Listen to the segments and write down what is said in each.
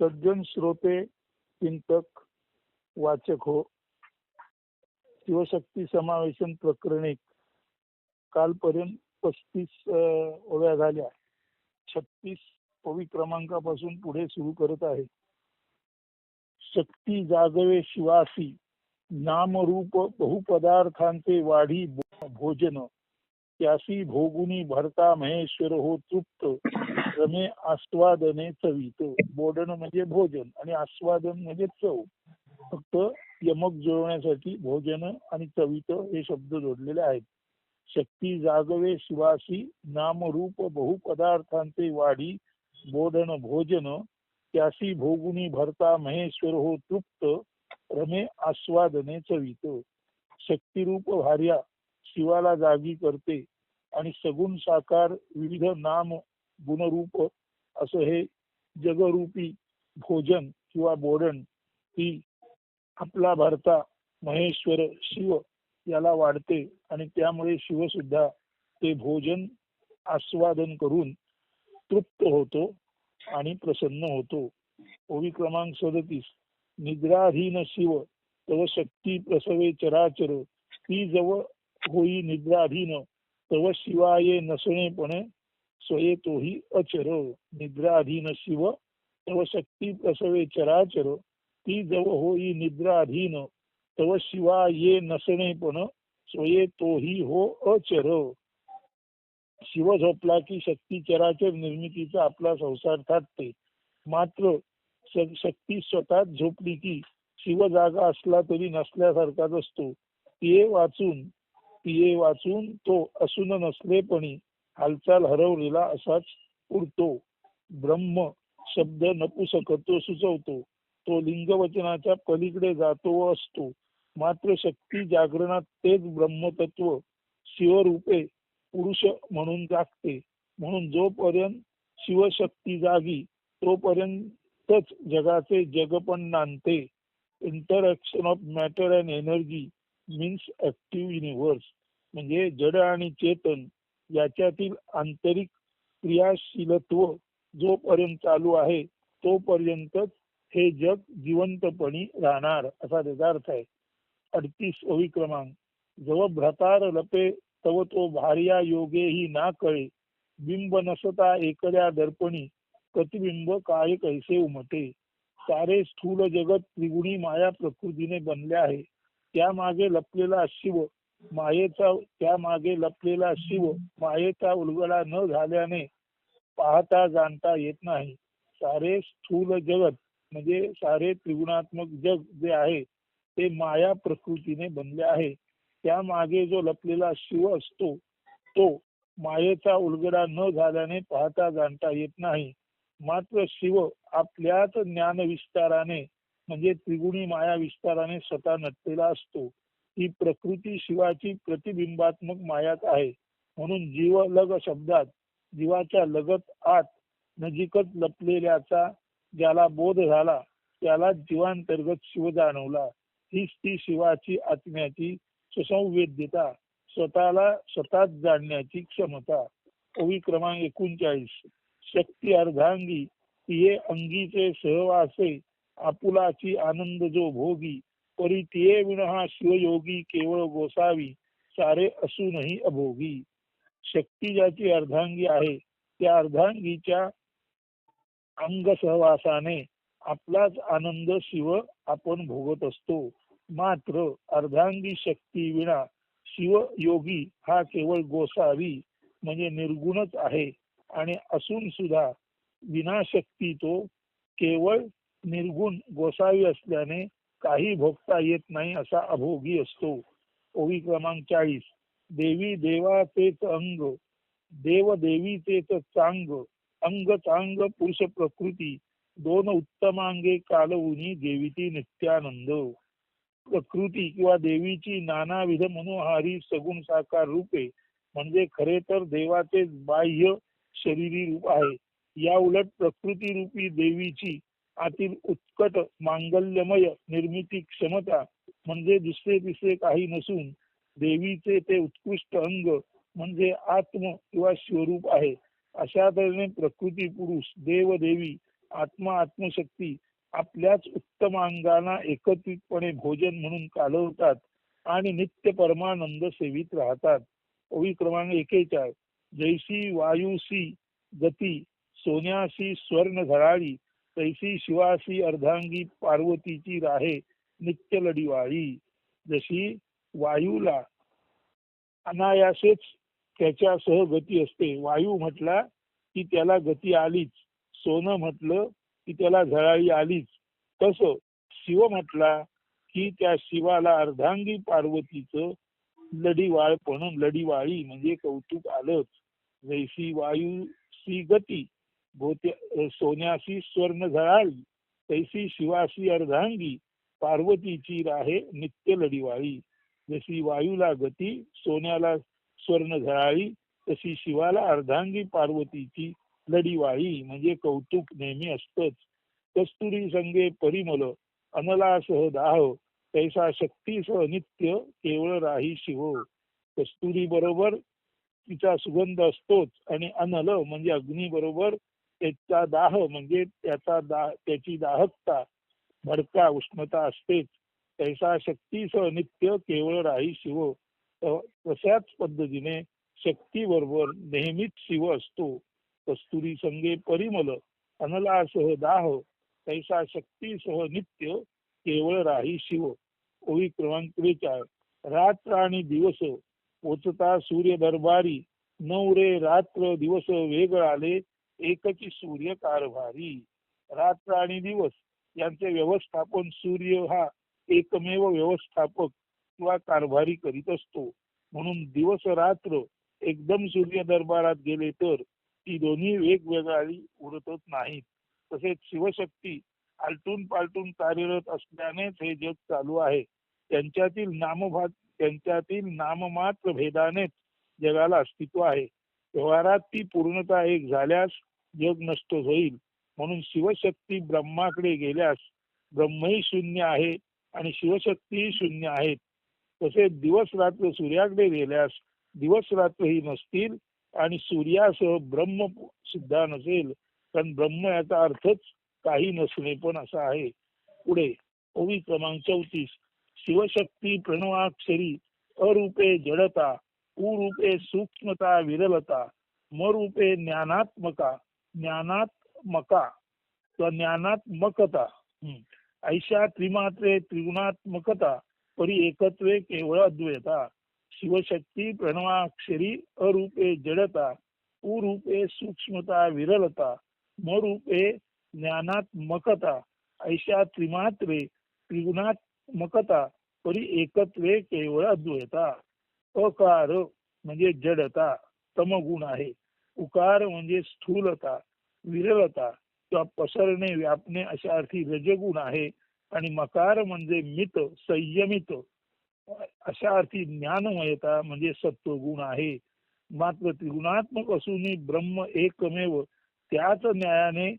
सज्जन श्रोते चिंतक वाचक हो. शिवशक्ती समावेशन प्रकरणी कालपर्यंत पस्तीस ओव्या झाल्या. छत्तीस ओवी क्रमांकापासून पुढे सुरू करत आहे. शक्ती जागवे शिवासी नामरूप बहुपदार्थांचे वाढी भोजन त्यासी भोगुनी भरता महेश्वर हो तृप्त रमे आस्वादने चवित. बोडण म्हणजे भोजन आणि आस्वादन म्हणजे चव. फक्त यमक जुळवण्यासाठी भोजन आणि चवित हे शब्द जोडलेले आहेत. शक्ती जागवे शिवासी नामरूप बहुपदार्थांचे वाढी बोधन भोजन. त्यासी भोगुनी भरता महेश्वर हो तृप्त रमे आस्वादने चवित. शक्तिरूप भार्या शिवाला जागी करते आणि सगुण साकार विविध नाम गुणरूप असं हे जगरूपी भोजन किंवा बोडण ही आपला भरता महेश्वर शिव याला वाढते आणि त्यामुळे शिव सुद्धा ते भोजन आस्वादन करून तृप्त होतो आणि प्रसन्न होतो. ओवी क्रमांक सदतीस. निद्राधीन शिव तव शक्ती प्रसवे चराचर ती जवळ होई निद्राधीन तव शिवाये नसणेपणे स्वये तोही अचर. निद्राधीन शिव तव शक्ती प्रसवे चराचर. ती जव होई निद्राधीन तव शिवा ये नसणे पण स्वये तोही हो अचर. शिव झोपला की शक्ती चराचर निर्मितीचा आपला संसार थाटते. मात्र शक्ती स्वतःच झोपली की शिव जागा असला तरी नसल्यासारखाच असतो. पिये वाचून पिये वाचून तो असून नसलेपणी हालचाल हरवलेला असाच उरतो ब्रह्म शब्द नपुसकत्व सुचवतो. तो लिंगवचनाच्या पलीकडे जातो व असतो. मात्र शक्ती जागरणात तेच ब्रह्मतत्व शिवरूपे पुरुष म्हणून जागते. म्हणून जोपर्यंत शिवशक्ती जागी तोपर्यंतच जगाचे जगपण नांदते. Interaction of matter and energy means active universe म्हणजे जड आणि चेतन याच्यातील आंतरिक क्रियाशीलत्व जोपर्यंत चालू आहे तोपर्यंतच हे जग जिवंतपणी राहणार असा त्याचा अर्थ आहे. अडतीस ओवी क्रमांक. जव भ्रतार लपे तव तो भार्या योगे ही ना कळे. बिंब नसता एकल्या दर्पणी प्रतिबिंब काय कैसे उमटे. सारे स्थूल जगत त्रिगुणी माया प्रकृतीने बनले आहे. त्यामागे लपलेला शिव मायेचा त्या मागे लपलेला शिव मायेचा उलगडा न झाल्याने पाहता जाणता येत नाही. सारे स्थूल जगत म्हणजे सारे त्रिगुणात्मक जग जे आहे ते माया प्रकृतीने बनले आहे. त्या मागे जो लपलेला शिव असतो तो मायेचा उलगडा न झाल्याने पाहता जाणता येत नाही. मात्र शिव आपल्याच ज्ञान विस्ताराने म्हणजे त्रिगुणी माया विस्ताराने स्वतः नटलेला असतो. ही प्रकृती शिवाची प्रतिबिंबात्मक मायाच आहे. म्हणून जीव लग शब्दात जीवाच्या लगत आत नजीकच लपलेल्याचा ज्याला बोध झाला त्याला जीवांतर्गत शिव जाणवला. हीच ती शिवाची आत्म्याची सुसंवेद्यता स्वतःला स्वतःच जाणण्याची क्षमता. ओवी क्रमांक एकोणचाळीस. शक्ती अर्धांगी तिये अंगीचे सहवासे आपुलाची आनंद जो भोगी परी तिये विण हा शिवयोगी केवळ गोसावी सारे असूनही अभोगी. शक्ती ज्याची अर्धांगी आहे त्या अर्धांगीच्या अंग सहवासाने आपलाच आनंद शिव आपण भोगत असतो. मात्र अर्धांगी शक्ती विना शिव योगी हा केवळ गोसावी म्हणजे निर्गुणच आहे आणि असून सुद्धा विनाशक्ती तो केवळ निर्गुण गोसावी असल्याने काही भोगता येत नाही असा अभोगी असतो. ओवी क्रमांक चाळीस. देवी देवाचेच अंग. देव देवीचेच चांग. अंग चांग पुरुष प्रकृती. दोन उत्तमांगे कालवुनी देवीची नित्यानंद. प्रकृती किंवा देवीची नानाविध मनोहारी सगुण साकार रूपे. म्हणजे खरे तर देवाचे बाह्य शरीरी रूप आहे. या उलट प्रकृती रूपी देवीची आतील उत्कट मांगल्यमय निर्मिती क्षमता म्हणजे दुसरे तिसरे काही नसून देवीचे ते उत्कृष्ट अंग म्हणजे आत्म किंवा स्वरूप आहे. अशा तऱ्हेने प्रकृती पुरुष देव देवी आत्मा आत्मशक्ती आपल्याच उत्तम अंगांना एकत्रितपणे भोजन म्हणून कालवतात आणि नित्य परमानंद सेवित राहतात. ओवी क्रमांक एकेचाळ जैसी वायुसी गती सोन्याशी स्वर्ण झळाळी तैसी शिवासी अर्धांगी पार्वतीची राहे नित्य लढीवाळी. जशी वायूला अनायासेच त्याच्यासह गती असते. वायू म्हटला की त्याला गती आलीच. सोनं म्हटलं की त्याला झळाळी आलीच. तस शिव म्हटला की त्या शिवाला अर्धांगी पार्वतीचं लढीवाळपण लढीवाळी म्हणजे कौतुक आलंच. जैसी वायू सी गती. भोत्या सोन्याशी स्वर्ण झळाळी तैसी शिवाशी अर्धांगी पार्वतीची राहे नित्य लढीवाळी. जशी वायूला गती सोन्याला स्वर्ण झळाळी तशी शिवाला अर्धांगी पार्वतीची लढीवाळी. म्हणजे कौतुक नेहमी असतच. कस्तुरी संगे परिमल अनलासह दाह तैसा शक्तीसह नित्य केवळ राही शिव. कस्तुरी बरोबर तिचा सुगंध असतोच. आणि अनल म्हणजे अग्नी बरोबर त्याचा दाह म्हणजे त्याचा दाह त्याची दाहकता भडका उष्णता असतेच. तैसा शक्तीसह नित्य केवळ राही शिव. तशाच पद्धतीने शक्ती बरोबर नेहमीच शिव असतो. कस्तुरी संगे परिमल अनलासह दाह. तैसा शक्तीसह नित्य केवळ राही शिव. ओळी क्रमांक त्रेचाळ रात्र आणि दिवस पोचता सूर्य दरबारी. नऊ रे रात्र दिवस वेगळ आले. एकची सूर्य कारभारी. रात्र आणि दिवस यांचे व्यवस्थापन सूर्य हा एकमेव व्यवस्थापक किंवा कारभारी करीत असतो. म्हणून दिवस रात्र एकदम सूर्य दरबारात गेले तर ती दोन्ही वेगवेगळी उरतच नाहीत. तसेच शिवशक्ती आलटून पालटून कार्यरत असल्यानेच हे जग चालू आहे. त्यांच्यातील नामभाग त्यांच्यातील नाममात्र भेदानेच जगाला अस्तित्व आहे. व्यवहारात ती पूर्णता एक झाल्यास जग नष्ट होईल. म्हणून शिवशक्ती ब्रह्माकडे गेल्यास ब्रह्मही शून्य आहे आणि शिवशक्तीही शून्य आहेत. तसेच दिवस रात्र सूर्याकडे गेल्यास दिवस रात्रही नसतील आणि सूर्यासह ब्रह्म सुद्धा नसेल कारण ब्रह्म याचा अर्थच काही नसणे पण असा आहे. पुढे ओवी क्रमांक चौतीस. शिवशक्ती प्रणवाक्षरी अरूपे जडता उरूपे सूक्ष्मता विरलता मरूपे ज्ञानात्मका ज्ञानात्मका किंवा ज्ञानात्मकता ऐशा त्रिमात्रे त्रिगुणात्मकता परी एकत्वे केवळ अद्वैता. शिवशक्ती प्रणवाक्षरी अरूपे जडता उरूपे सूक्ष्मता विरलता मरूपे ज्ञानात्मकता ऐशा त्रिमात्रे त्रिगुणात्मकता परी एकत्वे केवळ अद्वैता. अकार म्हणजे जडता तमगुण आहे. उकार म्हणजे स्थूलता विरलता किंवा पसरणे व्यापणे अशा अर्थी रजगुण आहे. आणि मकार म्हणजे मित संयमित अशा अर्थी ज्ञानमयता म्हणजे सत्वगुण आहे. मात्र त्रिगुणात्मक असूनही ब्रह्म एकमेव त्याच न्यायाने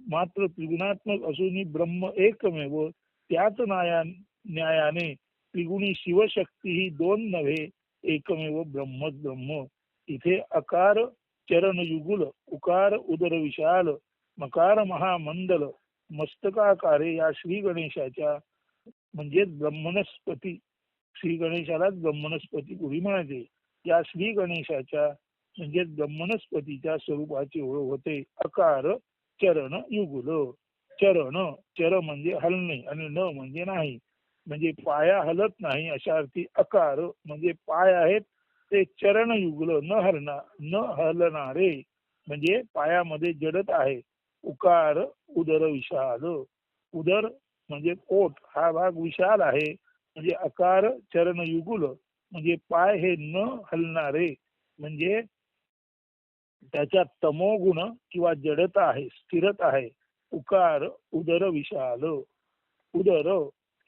मात्र त्रिगुणात्मक असूनही ब्रह्म एकमेव त्याच न्याया न्यायाने त्रिगुणी शिवशक्ती ही दोन नव्हे एकमेव ब्रह्म ब्रह्म. इथे अकार चरण युगुल उकार उदर विशाल मकार महामंडल मस्तकाकारे या श्री गणेशाच्या म्हणजेच ब्रह्मणस्पती श्री गणेशालाच ब्रह्मणस्पती पुढी म्हणायचे. या श्री गणेशाच्या म्हणजेच ब्रह्मणस्पतीच्या स्वरूपाची ओळख होते अकार चरण युगुल. चरण चर म्हणजे हलणे आणि न म्हणजे नाही. म्हणजे पाया हलत नाही अशा अर्थी अकार म्हणजे पाय आहेत ते चरण युगल न हरणा न हलणारे म्हणजे पायामध्ये जडत आहे. उकार उदर विशाल. उदर म्हणजे पोट हा भाग विशाल आहे. म्हणजे अकार चरण युगुल म्हणजे पाय हे न हलणारे म्हणजे त्याच्यात तमोगुण किंवा जडता आहे स्थिरता आहे. उकार उदर विशाल. उदर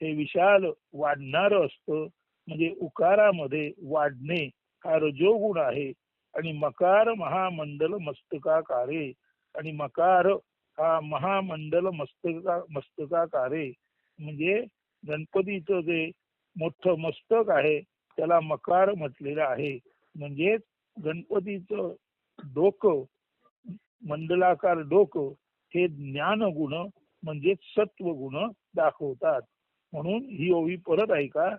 हे विशाल वाढणार असतं. म्हणजे उकारामध्ये वाढणे हा रजोगुण आहे. आणि मकार महामंडल मस्तकाकारे. आणि मकार हा महामंडल मस्तका मस्तकाकारे. म्हणजे गणपतीचं जे मोठं मस्तक आहे त्याला मकार म्हटलेलं आहे. म्हणजेच गणपतीचं डोकं मंडलाकार डोकं हे ज्ञान गुण म्हणजेच सत्व गुण दाखवतात. म्हणून ही ओवी परत ऐका.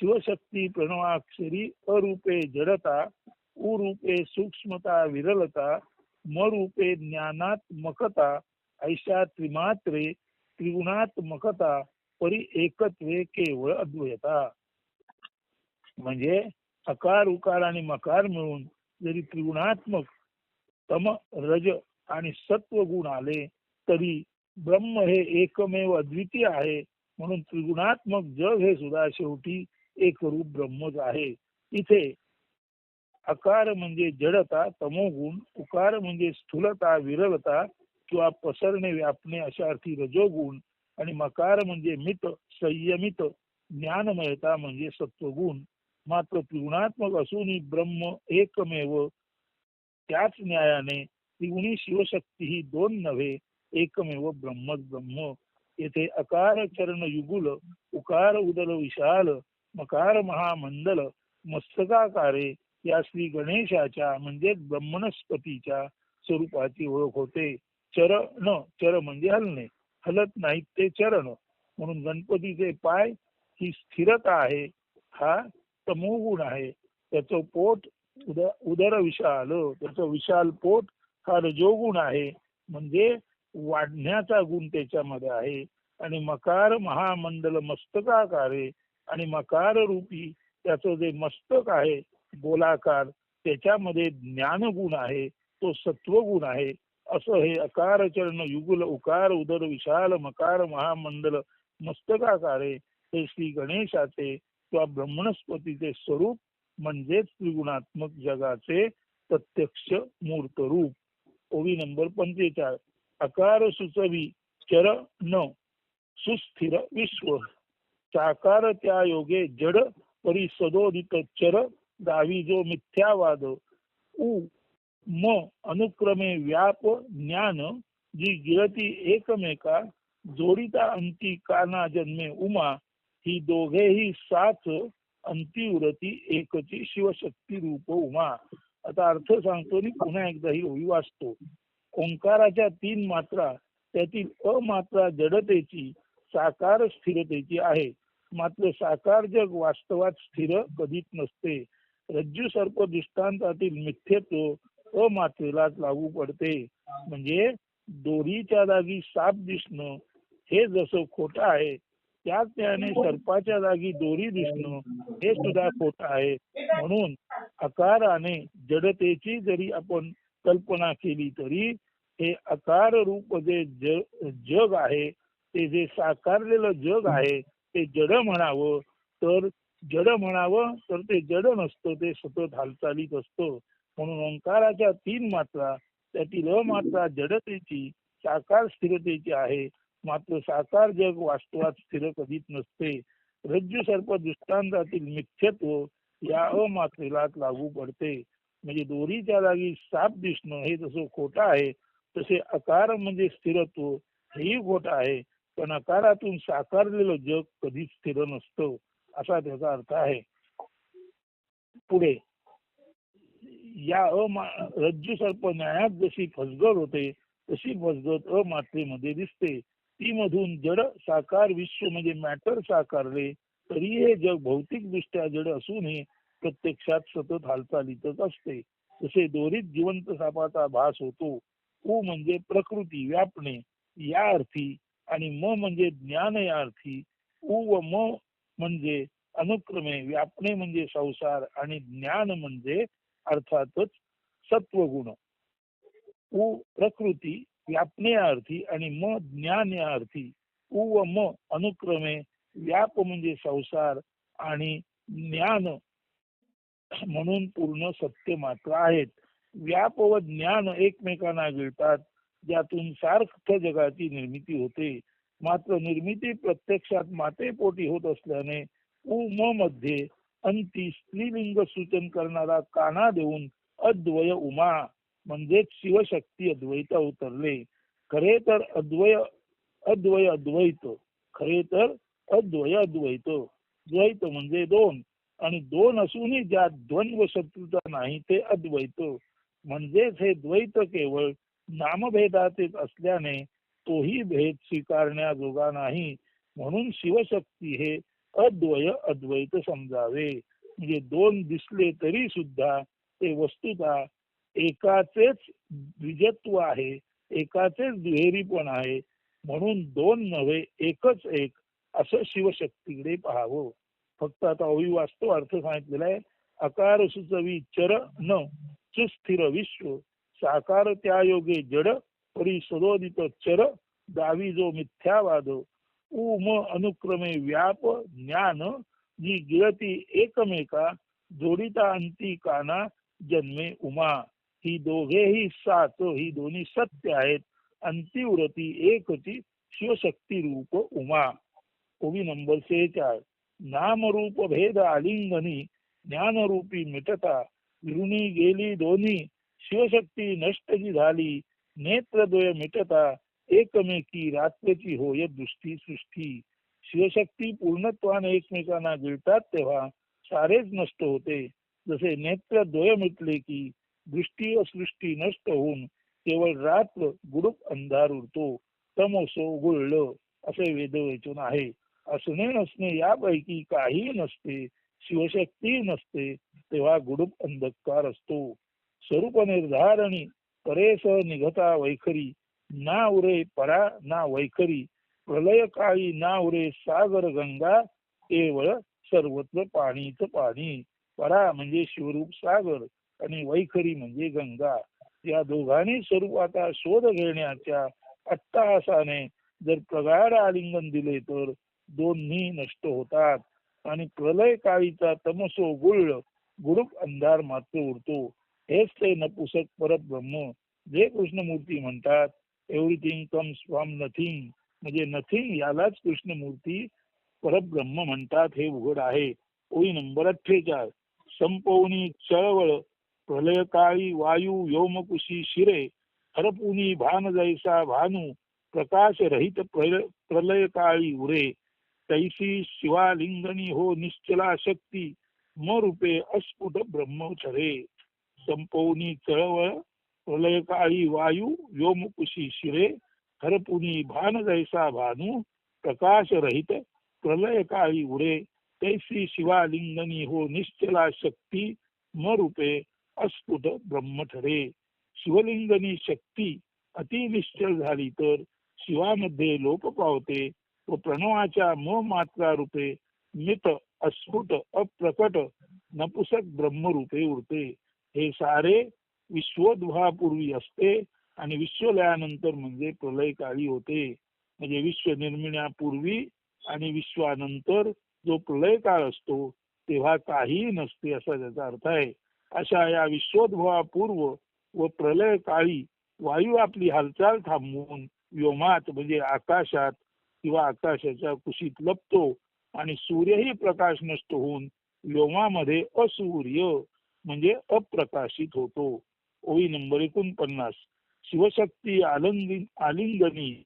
शिवशक्ती प्रणवाक्षरी अरूपे जडता उरूपे सूक्ष्मता विरलता मरूपे ज्ञानात्मकता ऐशा त्रिमात्रे त्रिगुणात्मकता परी एकत्वे केवळ अद्वैता म्हणजे अकार उकार आणि मकार मिळून जरी त्रिगुणात्मक तम रज आणि सत्व गुण आले तरी ब्रह्म हे एकमेव अद्वितीय आहे म्हणून त्रिगुणात्मक जग हे सुद्धा शेवटी एक रूप ब्रह्मच आहे. इथे अकार म्हणजे जडता तमोगुण उकार म्हणजे स्थूलता विरलता किंवा पसरणे व्यापणे अशा अर्थी रजोगुण आणि मकार म्हणजे मित संयमित ज्ञानमयता म्हणजे सत्वगुण. मात्र त्रिगुणात्मक असूनही ब्रह्म एकमेव. त्याच न्यायाने त्रिगुणी शिवशक्ती ही दोन नव्हे एकमेव ब्रह्मच ब्रह्म. येथे अकार चरण युगुल उकार उदल विशाल मकार महामंडल मस्तकाकारे या श्री गणेशाच्या म्हणजे ब्रह्मणस्पतीच्या स्वरूपाची ओळख होते. चरण चर म्हणजे हलणे. हलत नाहीत ते चरण. म्हणून गणपतीचे पाय ही स्थिरता आहे. हा तमोगुण आहे. त्याचं पोट उद उदर विशाल. त्याचं विशाल पोट हा रजोगुण आहे. म्हणजे वाढण्याचा गुण त्याच्यामध्ये आहे. आणि मकार महामंडल मस्तकाकारे आणि मकार रूपी त्याचं जे मस्तक आहे गोलाकार त्याच्यामध्ये ज्ञानगुण आहे तो सत्वगुण आहे असं हे अकार चरण युगल उकार उदर विशाल मकार महामंडल मस्तकाकारे हे श्री गणेशाचे किंवा ब्रह्मणस्पतीचे स्वरूप म्हणजेच त्रिगुणात्मक जगाचे प्रत्यक्ष मूर्त रूप ओवी नंबर पंचेचाळीस. अकार सुचवी चर न सुस्थिर विश्व. साकार त्या योगे जड परिसदोदित चर गावी जो मिथ्यावाद उ म अनुक्रमे व्याप ज्ञान जी गिरती एकमेका जोडिता अंती काना जन्मे उमा ही दोघेही साच अंती उरती एकची शिवशक्ती रूप उमा. आता अर्थ सांगतो आणि पुन्हा एकदा ही ओळी वाचतो. ओंकाराच्या तीन मात्रा त्यातील अमात्रा जडतेची साकार स्थिरतेची आहे. मात्र साकार जग वास्तवात स्थिर कधीच नसते. रज्जू सर्प दृष्टांतातील मिथ्यत्व अमातेलाच लागू पडते. म्हणजे दोरीच्या जागी साप दिसणं हे जसं खोटं आहे त्याच त्याने सर्पाच्या जागी दोरी दिसणं हे सुद्धा खोटं आहे. म्हणून आकाराने जडतेची जरी आपण कल्पना केली तरी हे आकार रूप जे जग आहे ते जे साकारलेलं जग आहे ते जड म्हणावं तर जड म्हणावं तर ते जड नसतं ते सतत हालचालीत असतं. म्हणून ओंकाराच्या तीन मात्रा त्यातील अमात्रा जडतेची साकार स्थिरतेची आहे. मात्र साकार जग वास्तवात स्थिर कधीच नसते. रज्जू सर्प दृष्टांतातील मिथ्यत्व या अमात्रेला लागू पडते. म्हणजे दोरीच्या जागी साप दिसणं हे जसं खोटं आहे तसे आकार म्हणजे स्थिरत्व हेही खोटं आहे. पण आकारातून साकारलेलं जग कधीच स्थिर नसतं असा त्याचा अर्थ आहे. पुढे या अमा रज्जू सर्प न्यायात जशी फसगत होते तशी फसगत अमात्रेमध्ये दिसते. ती मधून जड साकार विश्व म्हणजे मॅटर साकारले तरी हे जग भौतिक दृष्ट्या जड असूनही प्रत्यक्षात सतत हालचालीतच असते. जसे दोरीत जिवंत सापाचा भास होतो ऊ म्हणजे प्रकृती व्यापणे. या अर्थी आणि म म्हणजे ज्ञान या अर्थी उ व म म्हणजे अनुक्रमे व्यापणे म्हणजे संसार आणि ज्ञान म्हणजे अर्थातच सत्वगुण. उ प्रकृती व्यापणे या अर्थी आणि म ज्ञान या अर्थी उ व म अनुक्रमे व्याप म्हणजे संसार आणि ज्ञान म्हणून पूर्ण सत्य मात्र आहेत. व्याप व ज्ञान एकमेकांना गिळतात ज्यातून सार्थ जगाची निर्मिती होते. मात्र निर्मिती प्रत्यक्षात मातेपोटी होत असल्याने उममध्ये अंती स्त्रीलिंग सूचन करणारा काना देऊन अद्वय उमा म्हणजेच शिवशक्ती अद्वैत उतरले. खरे तर अद्वय अद्वय अद्वैत खरे तर अद्वय अद्वैत. द्वैत म्हणजे दोन आणि दोन असूनही ज्या द्वंद्व शत्रुता नाही ते अद्वैत. म्हणजेच हे द्वैत केवळ नामभेदाचेच असल्याने तोही भेद स्वीकारण्याजोगा नाही. म्हणून शिवशक्ती हे अद्वय अद्वैत समजावे. म्हणजे दोन दिसले तरी सुद्धा ते वस्तुता एकाचेच द्विजत्व आहे एकाचेच दुहेरीपण आहे. म्हणून दोन नव्हे एकच एक असं शिवशक्तीकडे पाहावं. फक्त आता अविवास्तव अर्थ सांगितलेला आहे. अकार सुचवी चर न सुस्थिर विश्व. साकार त्या योगे जड परी सदोदित चर दावी जो मिथ्यावाद. उम अनुक्रमे व्याप ज्ञान जी गिळती एकमेका जोडिता अंती काना जन्मे उमा. ही दोघेही सात ही दोन्ही सत्य आहेत. अंतिव्रती एकची शिवशक्ती रूप उमा. ओवी नंबर सेहेचाळ. नामरूप भेद आलिंगनी ज्ञानरूपी मिटता. विरुणी गेली दोन्ही शिवशक्ती नष्ट जी झाली. नेत्रद्वय मिटता एकमेकी रात्रीची होय दृष्टी सृष्टी. शिवशक्ती पूर्णत्वाने एकमेकांना गिळतात तेव्हा सारेच नष्ट होते. जसे नेत्र द्वय मिटले की दृष्टी व सृष्टी नष्ट होऊन केवळ रात्र गुडूप अंधार उरतो. तमोसो गुळलं असे वेदवचन आहे. असणे नसणे यापैकी काही नसते. शिवशक्ती नसते तेव्हा गुडूप अंधकार असतो. स्वरूप निर्धारणी परेस निघता वैखरी ना उरे परा ना वैखरी प्रलय काळी ना उरे सागर गंगा केवळ सर्वत्र पाणीच पाणी. परा म्हणजे शिवरूप सागर आणि वैखरी म्हणजे गंगा. या दोघांनी स्वरूपाचा शोध घेण्याच्या अट्टहासाने जर प्रगाढ आलिंगन दिले तर दोन्ही नष्ट होतात आणि प्रलय काळीचा तमसो गुळ गुडूप अंधार मात्र उरतो हेच ते नपुसक परत ब्रह्म. जे कृष्णमूर्ती म्हणतात एव्हरीथिंग कम्स फ्रॉम नथिंग म्हणजे नथिंग यालाच कृष्णमूर्ती परब्रह्म म्हणतात हे उघड आहे. ओळी नंबर अठ्ठेचाळ. संपवणी चळवळ. प्रलयकाळी वायू व्योमकुशी शिरे. हरपुनी भान जैसा भानू. प्रकाश रहित प्रलयकाळी उरे. तैसी शिवालिंगनी हो निश्चला शक्ती. म रूपे अस्फुट ब्रह्म ठरे संपवनी चळवळ प्रलयकाळी वायू व्योमकुशी शिरे हरपुनी भान जैसा भानू प्रकाश रहित प्रलयकाळी उडे तैसी शिवालिंगनी हो निश्चला शक्ती म अस्फुट ब्रह्म ठरे शिवलिंगनी शक्ती अतिनिश्चल झाली तर शिवामध्ये लोप पावते व प्रणवाच्या म मात्रा रूपे मित अस्फुट अप्रकट नपुसक ब्रह्मरूपे उरते हे सारे विश्वोद्भवापूर्वी असते आणि विश्वलयानंतर म्हणजे प्रलय काळी होते. म्हणजे विश्व निर्मिण्यापूर्वी आणि विश्वानंतर जो प्रलय काळ असतो तेव्हा काहीही नसते असा त्याचा अर्थ आहे. अशा या विश्वोद्भवापूर्व व प्रलय काळी वायू आपली हालचाल थांबवून व्योमात म्हणजे आकाशात किंवा आकाशाच्या कुशीत लपतो आणि सूर्यही प्रकाश नष्ट होऊन व्योमामध्ये असूर्य म्हणजे अप्रकाशित होतो. ओळी नंबर एकोणपन्नास. शिवशक्ती आलिंगी, आलिंगनी.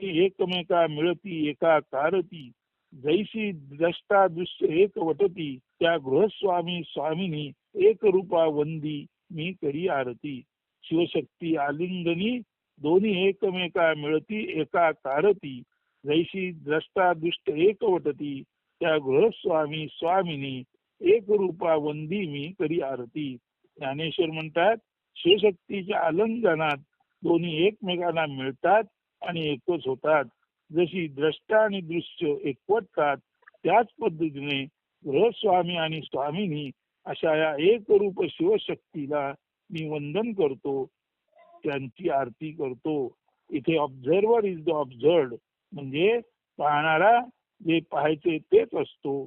एकमेका मिळती, एका कारती. जैसी द्रष्टा दृश्य एक वटती. त्या गृहस्वामी स्वामिनी एक रूपा वंदी. मी करी आरती. शिवशक्ती आलिंगनी. दोन्ही एकमेका मिळती, एका कारती. जैशी द्रष्टा दुष्ट एक वटती. त्या गृहस्वामी स्वामिनी एक रूपा वंदी मी करी आरती. ज्ञानेश्वर म्हणतात शिवशक्तीच्या आलंगनात दोन्ही एकमेकांना मिळतात आणि एकच होतात. जशी द्रष्टा आणि दृश्य एकवटतात त्याच पद्धतीने गृहस्वामी आणि स्वामीनी अशा या एक रूप शिवशक्तीला मी वंदन करतो त्यांची आरती करतो. इथे ऑब्झर्वर इज द ऑब्झर्ड म्हणजे पाहणारा जे पाहायचे तेच असतो.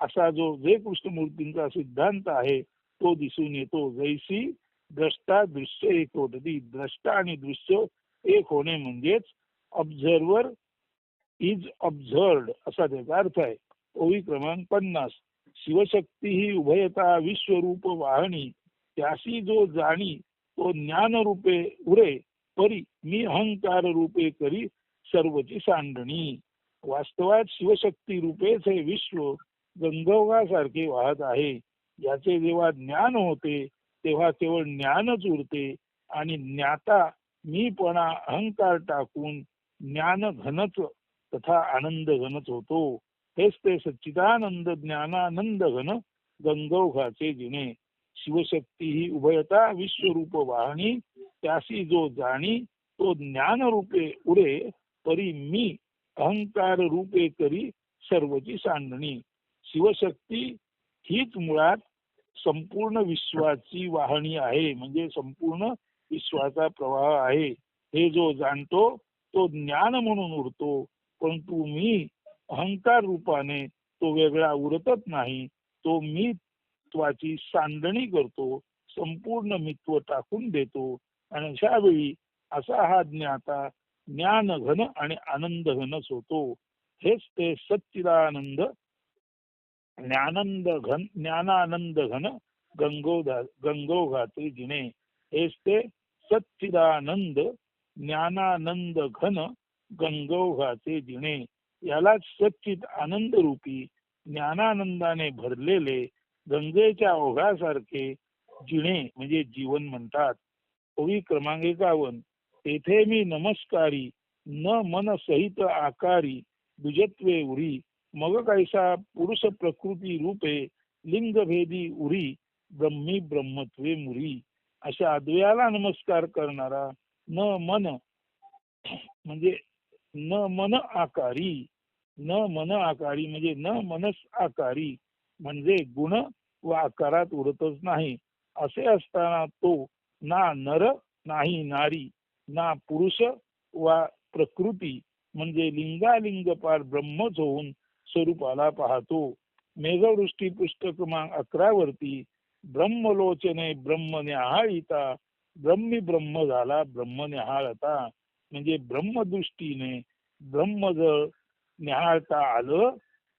असा जो जे कृष्णमूर्तींचा सिद्धांत आहे तो दिसून येतो. जैसी द्रष्टा दृश्य एक होती द्रष्टा आणि दृश्य एक होणे म्हणजेच ऑब्झर्वर इज ऑब्झर्ड असा त्याचा अर्थ आहे. ओळी क्रमांक पन्नास. शिवशक्ती ही उभयता विश्वरूप वाहणी त्याशी जो जाणी तो ज्ञान रूपे उरे परी मी अहंकार रूपे करी सर्वची सांडणी. वास्तवात शिवशक्ती रूपेच हे विश्व गंगोगासारखी वाहत आहे. याचे जेव्हा ज्ञान होते तेव्हा केवळ ज्ञानच उरते आणि ज्ञाता मीपणा अहंकार टाकून ज्ञान घनच तथा आनंद घनच होतो. हेच ते सच्चिदानंद ज्ञानानंद घन गंगौघाचे जिणे शिवशक्ती ही उभयता विश्वरूप वाहणी. त्याशी जो जाणी तो ज्ञान रूपे उडे परी मी अहंकार रूपे करी सर्वची सांडणी. शिवशक्ती हीच मुळात संपूर्ण विश्वाची वाहणी आहे. म्हणजे संपूर्ण विश्वाचा प्रवाह आहे. हे जो जाणतो तो ज्ञान म्हणून उरतो परंतु मी अहंकार रूपाने तो वेगळा उरतच नाही. तो मी त्वाची सांडणी करतो. संपूर्ण मित्व टाकून देतो. आणि अशा वेळी असा हा ज्ञाता ज्ञान घन आणि आनंद घनच होतो हेच ते सच्चिदानंद ज्ञानंद घन ज्ञानानंद घन गंगोधा गंगोघाचे जिने. हेच ते सच्चिदानंद ज्ञानानंद घन गंगोघाचे जिणे यालाच सच्चित आनंद रूपी ज्ञानानंदाने भरलेले गंगेच्या ओघासारखे जिणे म्हणजे जीवन म्हणतात. ओवी क्रमांक एकावन्न तेथे मी नमस्कारी न मन सहित आकारी दुजत्वे उरी मग कैसा पुरुष प्रकृती रूपे लिंगभेदी उरी ब्रह्मी ब्रह्मत्वे मुरी अशा अद्वयाला नमस्कार करणारा न मन म्हणजे न मन आकारी न मन आकारी म्हणजे न मनस आकारी म्हणजे गुण व आकारात उरतच नाही. असे असताना तो ना नर नाही नारी ना पुरुष वा प्रकृती म्हणजे लिंगालिंग पार ब्रह्मच होऊन स्वरूपाला पाहतो. मेघवृष्टी पुस्तक क्रमांक अकरावरती ब्रह्मलोचने ब्रह्म न्याहाळीता ब्रह्मी ब्रह्म झाला ब्रह्म न्याहाळता म्हणजे ब्रह्मदृष्टीने ब्रह्म जर न्याहाळता आलं,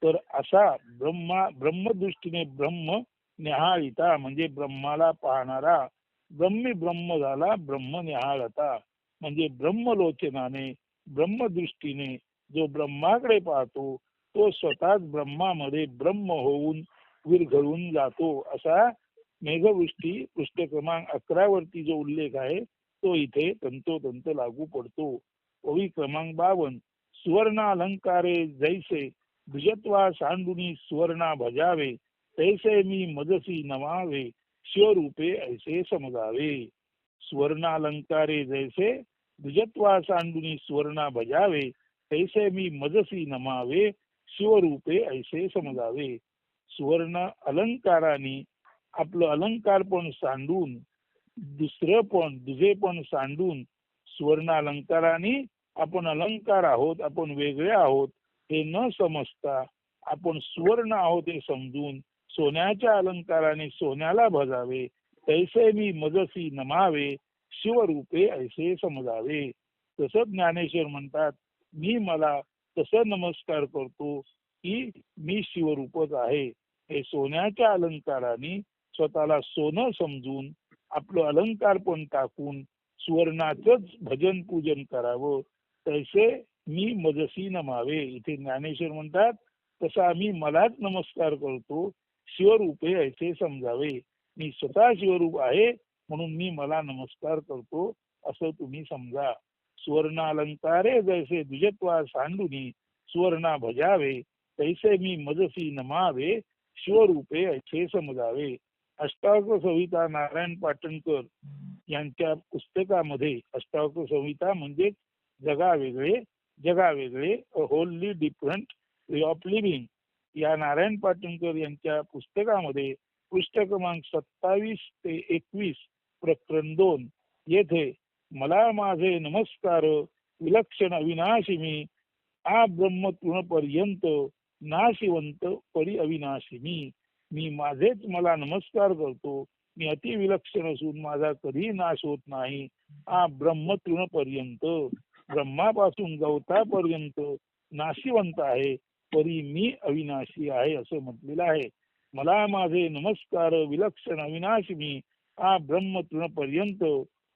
तर असा ब्रह्मा, ब्रह्मदृष्टीने ब्रह्म न्याहाळीता, म्हणजे ब्रह्माला पाहणारा ब्रह्मी ब्रह्म झाला ब्रह्म न्याहाळता म्हणजे ब्रह्मलोचनाने, ब्रह्मदृष्टीने जो ब्रह्माकडे पाहतो तो स्वतःच ब्रह्मामध्ये ब्रह्म होऊन विरघळून जातो. असा मेघवृष्टी पृष्ठ क्रमांक अकरा वरती जो उल्लेख आहे तो इथे तंतोतंत लागू पडतो. ओवी क्रमांक बावन सुवर्ण अलंकारे जैसे द्विजत्वा सांडुनी सुवर्णा भजावे तैसे मी मजसी नमावे शिवरूपे ऐसे समजावे सुवर्णालंकारे जैसे द्विजत्वा सांडुनी सुवर्णा भजावे तैसे मी मजसी नमावे शिवरूपे ऐसे समजावे. सुवर्ण अलंकाराने आपलं अलंकार पण सांडून दुसरं पण दुजे पण सांडून सुवर्ण अलंकाराने आपण अलंकार आहोत आपण वेगळे आहोत हे न समजता आपण सुवर्ण आहोत हे समजून सोन्याच्या अलंकाराने सोन्याला भजावे. तैसे मी मजसी नमावे शिवरूपे ऐसे समजावे. तसं ज्ञानेश्वर म्हणतात मी मला तसं नमस्कार करतो की मी शिवरूपच आहे. हे सोन्याच्या अलंकाराने स्वतःला सोनं समजून आपलं अलंकार पण टाकून सुवर्णाचंच भजन पूजन करावं. तसे मी मजसी नमावे. इथे ज्ञानेश्वर म्हणतात तसा आम्ही मलाच नमस्कार करतो. शिवरूपे ऐसे समजावे. मी स्वतः शिवरूप आहे म्हणून मी मला नमस्कार करतो. असं तुम्ही समजा. सुवर्ण अलंकारे जैसे द्विजत्वा सांडुनी सुवर्णा भजावे तैसे मी मजसी नमावे शिवरूपे ऐसे समजावे अष्टावक्र संहिता नारायण पाटणकर यांच्या पुस्तकामध्ये अष्टावक्र संहिता म्हणजे जगा वेगळे जगा वेगळे a wholly different way of living या नारायण पाटणकर यांच्या पुस्तकामध्ये पृष्ठ क्रमांक सत्तावीस ते एकवीस प्रकरण दोन येथे मला माझे नमस्कार विलक्षण अविनाशी मी. आ ब्रह्म पर्यंत नाशिवंत परी अविनाशी मी. मी माझेच मला नमस्कार करतो. मी अति विलक्षण असून माझा कधी नाश होत नाही. आ ब्रह्म पर्यंत ब्रह्मापासून गवतापर्यंत नाशिवंत आहे परी मी अविनाशी आहे असं म्हटलेलं आहे. मला माझे नमस्कार विलक्षण अविनाशी मी. आ ब्रह्म पर्यंत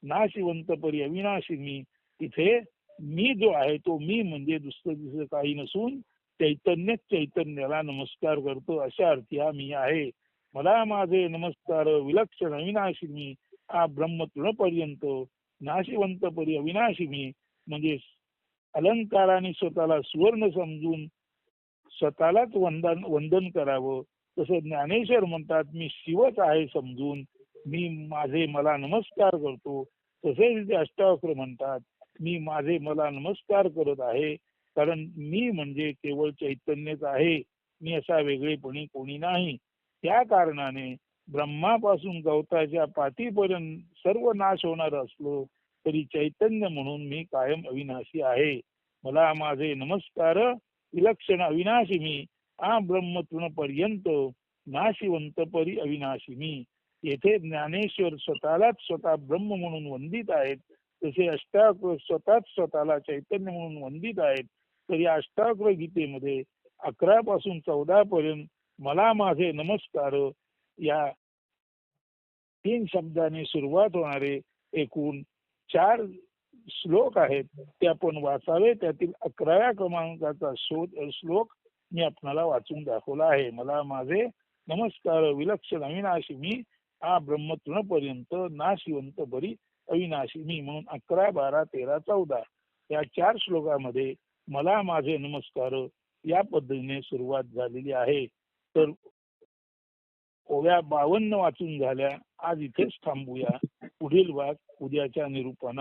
नाशिवंत परी अविनाशी मी तिथे मी जो आहे तो मी म्हणजे दुसरं दुसरं काही नसून चैतन्य चैतन्याला नमस्कार करतो अशा अर्थी हा मी आहे. मला माझे नमस्कार विलक्षण अविनाशी मी हा ब्रह्म पर्यंत नाशिवंत परी अविनाशी मी म्हणजे अलंकाराने स्वतःला सुवर्ण समजून स्वतःलाच वंदन वंदन करावं तसं ज्ञानेश्वर म्हणतात मी शिवच आहे समजून मी माझे मला नमस्कार करतो. तसेच ते अष्टावक्र म्हणतात मी माझे मला नमस्कार करत आहे. कारण मी म्हणजे केवळ चैतन्यच आहे. मी असा वेगळेपणी कोणी नाही. त्या कारणाने ब्रह्मापासून गवताच्या पातीपर्यंत सर्व नाश होणार असलो तरी चैतन्य म्हणून मी कायम अविनाशी आहे. मला माझे नमस्कार विलक्षण अविनाशी मी आ ब्रह्म पर्यंत नाशिवंत परी अविनाशी मी. येथे ज्ञानेश्वर स्वतःलाच स्वतः ब्रह्म म्हणून वंदित आहेत तसे अष्टावक्र स्वतःच स्वतःला चैतन्य म्हणून वंदित आहेत तर या अष्टावक्र गीतेमध्ये अकरा पासून चौदा पर्यंत मला माझे नमस्कार या तीन शब्दाने सुरुवात होणारे एकूण चार श्लोक आहेत ते आपण वाचावे त्यातील अकराव्या क्रमांकाचा शोध श्लोक मी आपणाला वाचून दाखवला आहे. मला माझे नमस्कार विलक्षण अविनाशी मी हा ब्रह्म तृणपर्यंत नाशिवंत बरी अविनाशिनी म्हणून अकरा बारा तेरा चौदा या चार श्लोकामध्ये मला माझे नमस्कार या पद्धतीने सुरुवात झालेली आहे. तर ओव्या बावन्न वाचून झाल्या. आज इथेच थांबूया. पुढील भाग उद्याच्या निरूपणा